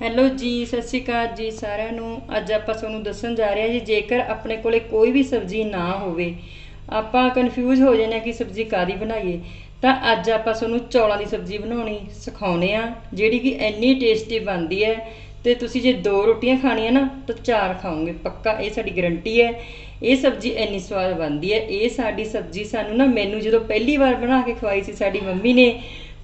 Hello ਜੀ, ਸਤਿ ਸ਼੍ਰੀ ਅਕਾਲ ਜੀ ਸਾਰਿਆਂ ਨੂੰ। ਅੱਜ ਆਪਾਂ ਤੁਹਾਨੂੰ ਦੱਸਣ ਜਾ ਰਹੇ ਹਾਂ ਜੀ, ਜੇਕਰ ਆਪਣੇ ਕੋਲੇ ਕੋਈ ਵੀ ਸਬਜ਼ੀ ਨਾ ਹੋਵੇ, ਆਪਾਂ ਕਨਫਿਊਜ਼ ਹੋ ਜਾਂਦੇ ਹਾਂ ਕਿ ਸਬਜ਼ੀ ਕਾਦੀ ਬਣਾਈਏ। ਤਾਂ ਅੱਜ ਆਪਾਂ ਤੁਹਾਨੂੰ ਚੌਲਾਂ ਦੀ ਸਬਜ਼ੀ ਬਣਾਉਣੀ ਸਿਖਾਉਨੇ ਆ ਜਿਹੜੀ ਕਿ ਇੰਨੀ ਟੇਸਟੀ ਬਣਦੀ ਹੈ। ਤੇ ਤੁਸੀਂ ਜੇ ਦੋ ਰੋਟੀਆਂ ਖਾਣੀਆਂ ਨਾ, ਤਾਂ ਚਾਰ ਖਾਓਗੇ। ਪੱਕਾ ਇਹ ਸਾਡੀ ਗਰੰਟੀ ਹੈ। ਇਹ ਸਬਜ਼ੀ ਇੰਨੀ ਸਵਾਦ ਬਣਦੀ ਹੈ। ਇਹ ਸਾਡੀ ਸਬਜ਼ੀ ਸਾਨੂੰ ਨਾ, ਮੈਨੂੰ ਜਦੋਂ ਪਹਿਲੀ ਵਾਰ ਬਣਾ ਕੇ ਖਵਾਈ ਸੀ, ਸਾਡੀ ਮੰਮੀ ਨੇ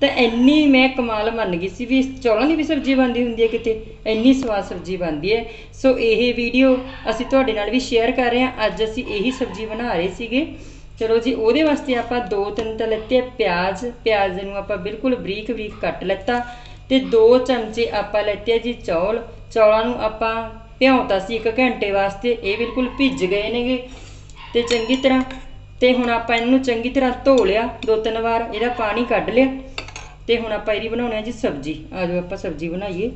ਤਾਂ ਇੰਨੀ ਮੈਂ ਕਮਾਲ ਮੰਨ ਗਈ ਸੀ ਵੀ ਇਸ ਚੌਲਾਂ ਦੀ ਵੀ ਸਬਜ਼ੀ ਬਣਦੀ ਹੁੰਦੀ ਹੈ ਕਿਤੇ, ਇੰਨੀ ਸਵਾਦ ਸਬਜ਼ੀ ਬਣਦੀ ਹੈ। ਸੋ ਇਹ ਵੀਡੀਓ ਅਸੀਂ ਤੁਹਾਡੇ ਨਾਲ ਵੀ ਸ਼ੇਅਰ ਕਰ ਰਹੇ ਹਾਂ। ਅੱਜ ਅਸੀਂ ਇਹੀ ਸਬਜ਼ੀ ਬਣਾ ਰਹੇ ਸੀਗੇ। ਚਲੋ ਜੀ, ਉਹਦੇ ਵਾਸਤੇ ਆਪਾਂ ਦੋ ਤਿੰਨ ਤਾਂ ਲੈਤੇ ਪਿਆਜ਼ ਪਿਆਜ਼ ਨੂੰ ਆਪਾਂ ਬਿਲਕੁਲ ਬਰੀਕ ਬਰੀਕ ਕੱਟ ਲੈਤਾ ਤੇ ਦੋ ਚਮਚੇ ਆਪਾਂ ਲੈਤੇ ਆ ਜੀ ਚੌਲ। ਚੌਲਾਂ ਨੂੰ ਆਪਾਂ ਭਿਉਂਤਾ ਸੀ 1 ਘੰਟੇ ਵਾਸਤੇ, ਇਹ ਬਿਲਕੁਲ ਭਿੱਜ ਗਏ ਨੇਗੇ। ਤੇ ਚੰਗੀ ਤਰ੍ਹਾਂ, ਤੇ ਹੁਣ ਆਪਾਂ ਇਹਨੂੰ ਚੰਗੀ ਤਰ੍ਹਾਂ ਧੋ ਲਿਆ ਦੋ ਤਿੰਨ ਵਾਰ, ਇਹਦਾ ਪਾਣੀ ਕੱਢ ਲਿਆ। ਤੇ ਹੁਣ ਆਪਾਂ ਇਹਦੀ ਬਣਾਉਣੀ ਆ ਜੀ ਸਬਜ਼ੀ। ਆਜੋ ਆਪਾਂ ਸਬਜ਼ੀ ਬਣਾਈਏ।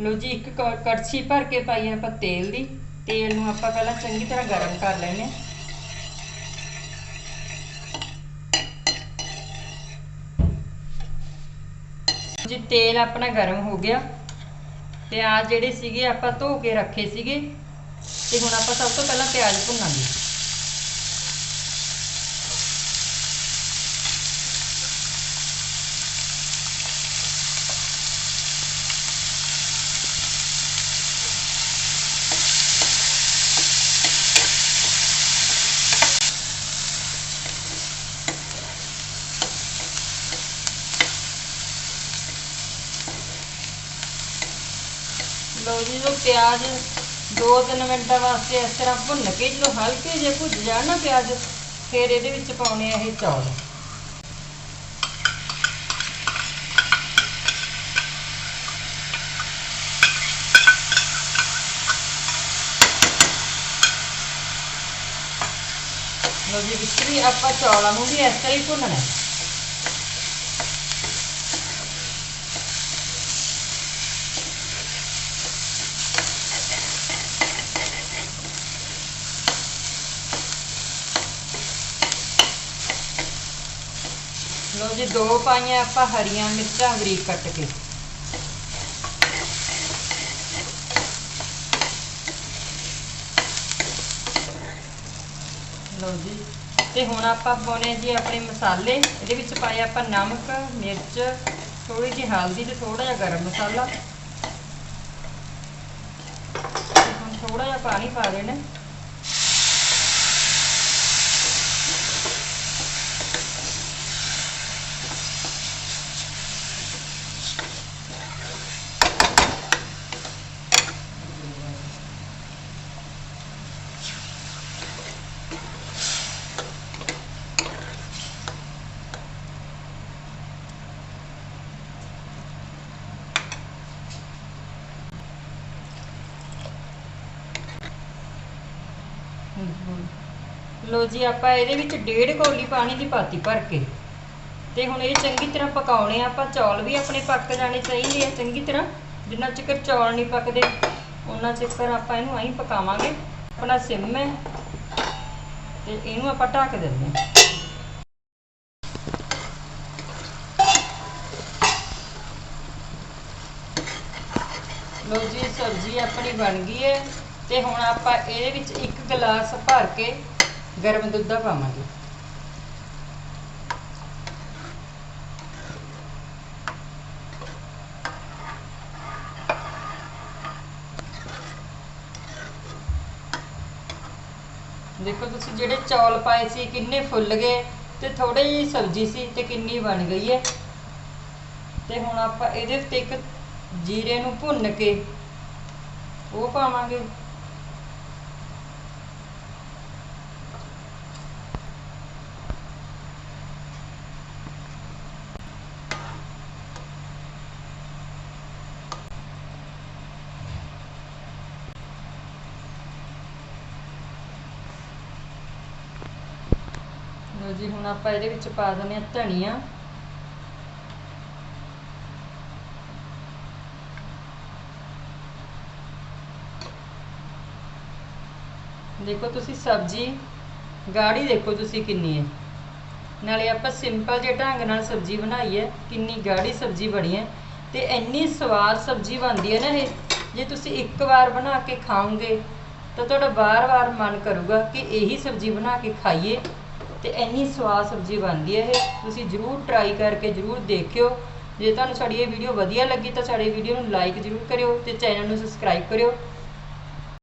ਲਓ ਜੀ, ਇੱਕ ਕ- ਕੜਛੀ ਭਰ ਕੇ ਪਾਈ ਆਪਾਂ ਤੇਲ ਦੀ। ਤੇਲ ਨੂੰ ਆਪਾਂ ਪਹਿਲਾਂ ਚੰਗੀ ਤਰ੍ਹਾਂ ਗਰਮ ਕਰ ਲੈਣੇ ਜੀ, ਤੇਲ ਆਪਣਾ ਗਰਮ ਹੋ ਗਿਆ। ਪਿਆਜ਼ ਜਿਹੜੇ ਸੀਗੇ ਆਪਾਂ ਧੋ ਕੇ ਰੱਖੇ ਸੀਗੇ। ਤੇ ਹੁਣ ਆਪਾਂ ਸਭ ਤੋਂ ਪਹਿਲਾਂ ਪਿਆਜ਼ ਭੁੰਨਾਂਗੇ। ਲਓ ਜੀ ਜੋ ਪਿਆਜ਼ 2-3 ਮਿੰਟਾਂ ਵਾਸਤੇ ਇਸ ਤਰ੍ਹਾਂ ਭੁੰਨ ਕੇ, ਜਦੋਂ ਹਲਕੇ ਜਿਹੇ ਭੁੱਜ ਜਾਣ ਨਾ ਪਿਆਜ਼, ਫਿਰ ਇਹਦੇ ਵਿੱਚ ਪਾਉਣੇ ਆ ਇਹ ਚੌਲ। ਲਓ ਜੀ, ਵਿੱਚ ਵੀ ਆਪਾਂ ਚੌਲਾਂ ਨੂੰ ਵੀ ਇਸ ਤਰ੍ਹਾਂ ਹੀ ਭੁੰਨਣਾ ਹੈ। ਲਓ ਜੀ, ਦੋ ਪਾਈਆਂ ਆਪਾਂ ਹਰੀਆਂ ਮਿਰਚਾਂ ਬਰੀਕ ਕੱਟ ਕੇ। ਲਓ ਜੀ, ਤੇ ਹੁਣ ਆਪਾਂ ਪਾਉਣੇ ਜੀ ਆਪਣੇ ਮਸਾਲੇ। ਇਹਦੇ ਵਿੱਚ ਪਾਏ ਆਪਾਂ ਨਮਕ, ਮਿਰਚ ਥੋੜੀ ਜਿਹੀ ਹਲਦੀ ਤੇ ਥੋੜਾ ਜਿਹਾ ਗਰਮ ਮਸਾਲਾ। ਹੁਣ ਥੋੜਾ ਜਿਹਾ ਪਾਣੀ ਪਾ ਦੇਣਾ। ਲੋ ਜੀ, ਆਪਾਂ ਇਹਦੇ ਵਿੱਚ ਡੇਢ ਕੌਲੀ ਪਾਣੀ ਦੀ ਪਾਤੀ ਭਰ ਕੇ ਤੇ ਹੁਣ ਇਹ ਚੰਗੀ ਤਰ੍ਹਾਂ ਪਕਾਉਣੇ ਆ। ਆਪਾਂ ਚੌਲ ਵੀ ਆਪਣੇ ਪੱਕ ਜਾਣੇ ਚਾਹੀਦੇ ਆ ਚੰਗੀ ਤਰ੍ਹਾਂ। ਜਿੰਨਾ ਚਿਰ ਚੌਲ ਨਹੀਂ ਪੱਕਦੇ ਉਹਨਾਂ ਚਿਰ ਆਪਾਂ ਇਹਨੂੰ ਐਂ ਪਕਾਵਾਂਗੇ। ਆਪਣਾ ਸਿਮ ਹੈ ਤੇ ਇਹਨੂੰ ਆਪਾਂ ਢੱਕ ਦਿੰਦੇ ਹਾਂ। ਲੋ ਜੀ, ਸਬਜ਼ੀ ਆਪਣੀ ਬਣ ਗਈ ਹੈ। ਤੇ ਹੁਣ ਆਪਾਂ ਇਹਦੇ ਵਿੱਚ ਇੱਕ ਗਲਾਸ ਭਰ ਕੇ ਗਰਮ ਦੁੱਧ ਪਾਵਾਂਗੇ। ਦੇਖੋ ਤੁਸੀਂ ਜਿਹੜੇ ਚੌਲ ਪਾਏ ਸੀ, ਕਿੰਨੇ ਫੁੱਲ ਗਏ ਤੇ ਥੋੜੀ ਜਿਹੀ ਸਬਜ਼ੀ ਸੀ ਤੇ ਕਿੰਨੀ ਬਣ ਗਈ ਹੈ। ਤੇ ਹੁਣ ਆਪਾਂ ਇਹਦੇ ਉੱਤੇ ਇੱਕ ਜੀਰੇ ਨੂੰ ਭੁੰਨ ਕੇ ਉਹ ਪਾਵਾਂਗੇ। ਲਓ ਜੀ, ਹੁਣ ਆਪਾਂ ਇਹਦੇ ਵਿੱਚ ਪਾ ਦਿੰਦੇ ਹਾਂ ਧਨੀਆ। ਦੇਖੋ ਤੁਸੀਂ ਸਬਜ਼ੀ, ਗਾੜੀ ਦੇਖੋ ਤੁਸੀਂ ਕਿੰਨੀ ਹੈ। ਨਾਲੇ ਆਪਾਂ ਸਿੰਪਲ ਜਿਹੇ ਢੰਗ ਨਾਲ ਸਬਜ਼ੀ ਬਣਾਈ ਹੈ, ਕਿੰਨੀ ਗਾੜੀ ਸਬਜ਼ੀ ਬਣੀ ਹੈ। ਤੇ ਇੰਨੀ ਸਵਾਦ ਸਬਜ਼ੀ ਬਣਦੀ ਹੈ ਨਾ ਇਹ, ਜੇ ਤੁਸੀਂ ਇੱਕ ਵਾਰ ਬਣਾ ਕੇ ਖਾਓਗੇ, ਤਾਂ ਤੁਹਾਡਾ ਵਾਰ-ਵਾਰ ਮਨ ਕਰੂਗਾ ਕਿ ਇਹੀ ਸਬਜ਼ੀ ਬਣਾ ਕੇ ਖਾਈਏ। ਤੇ ਇੰਨੀ ਸਵਾਦ ਸਬਜ਼ੀ ਬਣਦੀ ਹੈ ਇਹ। ਤੁਸੀਂ ਜਰੂਰ ਟਰਾਈ ਕਰਕੇ ਜਰੂਰ ਦੇਖਿਓ। ਜੇ ਤੁਹਾਨੂੰ ਸਾਡੀ ਇਹ ਵੀਡੀਓ ਵਧੀਆ ਲੱਗੀ ਤਾਂ ਸਾਡੀ ਵੀਡੀਓ ਨੂੰ ਲਾਈਕ ਜਰੂਰ ਕਰਿਓ ਤੇ ਚੈਨਲ ਨੂੰ ਸਬਸਕ੍ਰਾਈਬ ਕਰਿਓ।